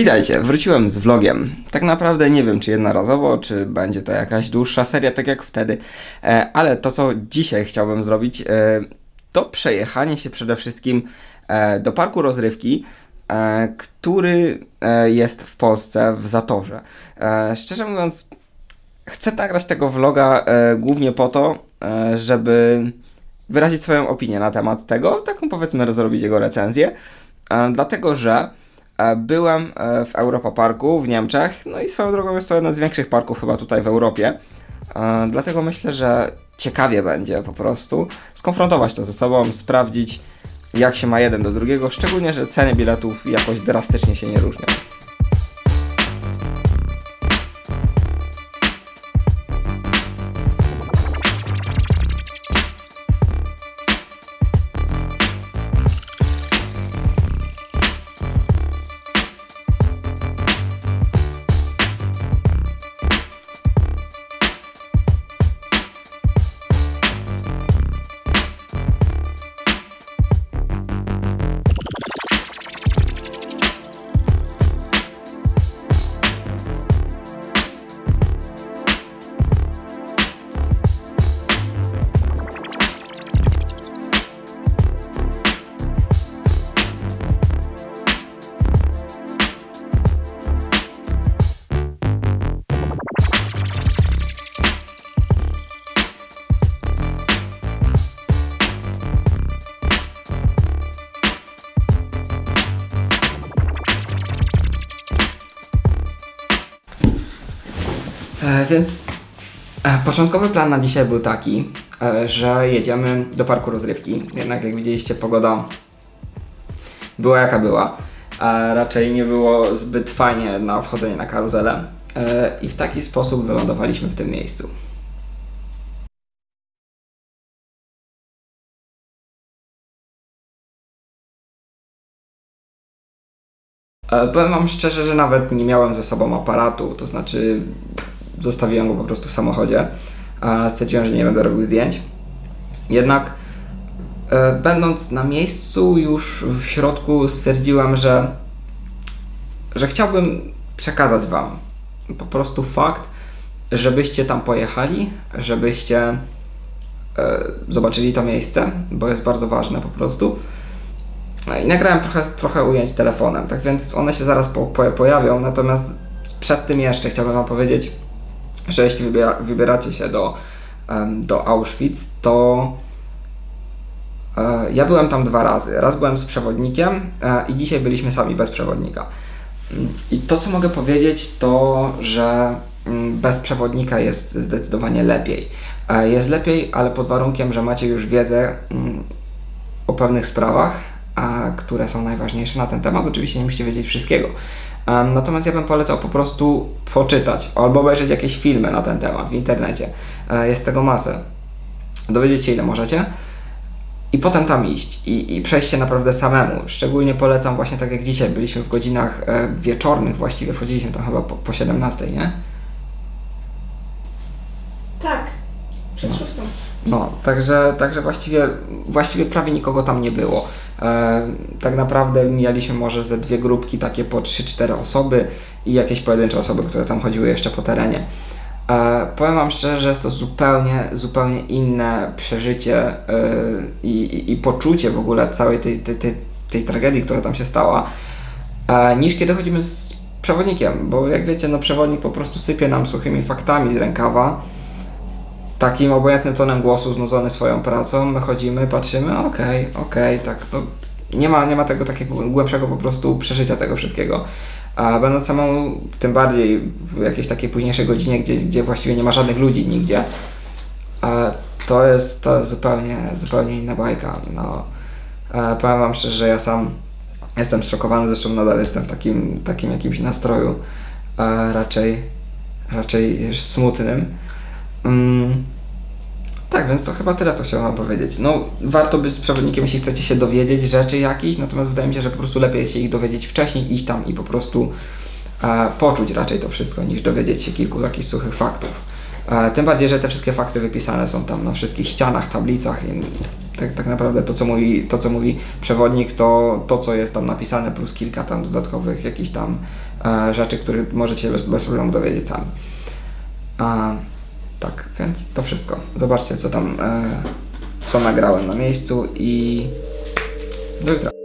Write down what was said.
Witajcie, wróciłem z vlogiem. Tak naprawdę nie wiem, czy jednorazowo, czy będzie to jakaś dłuższa seria, tak jak wtedy, e, ale to, co dzisiaj chciałbym zrobić, e, to przejechanie się przede wszystkim e, do parku rozrywki, który jest w Polsce w Zatorze. Szczerze mówiąc, chcę nagrać tego vloga głównie po to, żeby wyrazić swoją opinię na temat tego, taką powiedzmy zrobić jego recenzję, dlatego że byłem e, w Europa Parku w Niemczech, no i swoją drogą jest to jeden z większych parków chyba tutaj w Europie, e, dlatego myślę, że ciekawie będzie po prostu skonfrontować to ze sobą, sprawdzić jak się ma jeden do drugiego, szczególnie, że ceny biletów jakoś drastycznie się nie różnią. Więc e, początkowy plan na dzisiaj był taki, e, że jedziemy do parku rozrywki. Jednak jak widzieliście, pogoda była jaka była. A raczej nie było zbyt fajnie na wchodzenie na karuzelę. E, I w taki sposób wylądowaliśmy w tym miejscu. E, Powiem Wam szczerze, że nawet nie miałem ze sobą aparatu, to znaczy zostawiłem go po prostu w samochodzie. Stwierdziłem, że nie będę robił zdjęć. Jednak e, będąc na miejscu już w środku stwierdziłem, że, że chciałbym przekazać Wam po prostu fakt, żebyście tam pojechali, żebyście e, zobaczyli to miejsce, bo jest bardzo ważne po prostu. No I nagrałem trochę, trochę ujęć telefonem, tak więc one się zaraz po, po, pojawią, natomiast przed tym jeszcze chciałbym Wam powiedzieć, że jeśli wybiera, wybieracie się do, do Auschwitz, to e, ja byłem tam dwa razy. Raz byłem z przewodnikiem e, i dzisiaj byliśmy sami bez przewodnika. I to, co mogę powiedzieć, to, że mm, bez przewodnika jest zdecydowanie lepiej. E, Jest lepiej, ale pod warunkiem, że macie już wiedzę mm, o pewnych sprawach, które są najważniejsze na ten temat. Oczywiście nie musicie wiedzieć wszystkiego. Natomiast ja bym polecał po prostu poczytać albo obejrzeć jakieś filmy na ten temat w internecie. E, Jest tego masę. Dowiedzieć się ile możecie i potem tam iść i, i przejść się naprawdę samemu. Szczególnie polecam właśnie tak jak dzisiaj, byliśmy w godzinach e, wieczornych właściwie, wchodziliśmy tam chyba po, po 17, nie? Tak, przed No. szóstą. No, także, także właściwie, właściwie prawie nikogo tam nie było. E, tak naprawdę mijaliśmy może ze dwie grupki, takie po 3-4 osoby i jakieś pojedyncze osoby, które tam chodziły jeszcze po terenie. E, powiem Wam szczerze, że jest to zupełnie, zupełnie inne przeżycie e, i, i, i poczucie w ogóle całej tej, tej, tej, tej tragedii, która tam się stała, e, niż kiedy chodzimy z przewodnikiem, bo jak wiecie, no przewodnik po prostu sypie nam suchymi faktami z rękawa takim obojętnym tonem głosu, znudzony swoją pracą, my chodzimy, patrzymy, okej, okej, tak, no nie ma, nie ma tego takiego głębszego po prostu przeżycia tego wszystkiego. A będąc samemu, tym bardziej w jakiejś takiej późniejszej godzinie, gdzie, gdzie właściwie nie ma żadnych ludzi nigdzie, to jest, to jest zupełnie, zupełnie inna bajka. No, powiem Wam szczerze, że ja sam jestem zszokowany, zresztą nadal jestem w takim, takim jakimś nastroju raczej, raczej smutnym. Mm, tak, więc to chyba tyle, co chciałem powiedzieć. No, warto być przewodnikiem, jeśli chcecie się dowiedzieć rzeczy jakichś, natomiast wydaje mi się, że po prostu lepiej się ich dowiedzieć wcześniej, iść tam i po prostu e, poczuć raczej to wszystko, niż dowiedzieć się kilku takich suchych faktów. E, tym bardziej, że te wszystkie fakty wypisane są tam na wszystkich ścianach, tablicach i tak, tak naprawdę to co, mówi, to, co mówi przewodnik, to to, co jest tam napisane, plus kilka tam dodatkowych jakichś tam e, rzeczy, które możecie bez, bez problemu dowiedzieć sami. Tak, więc to wszystko. Zobaczcie, co tam, e, co nagrałem na miejscu i do jutra.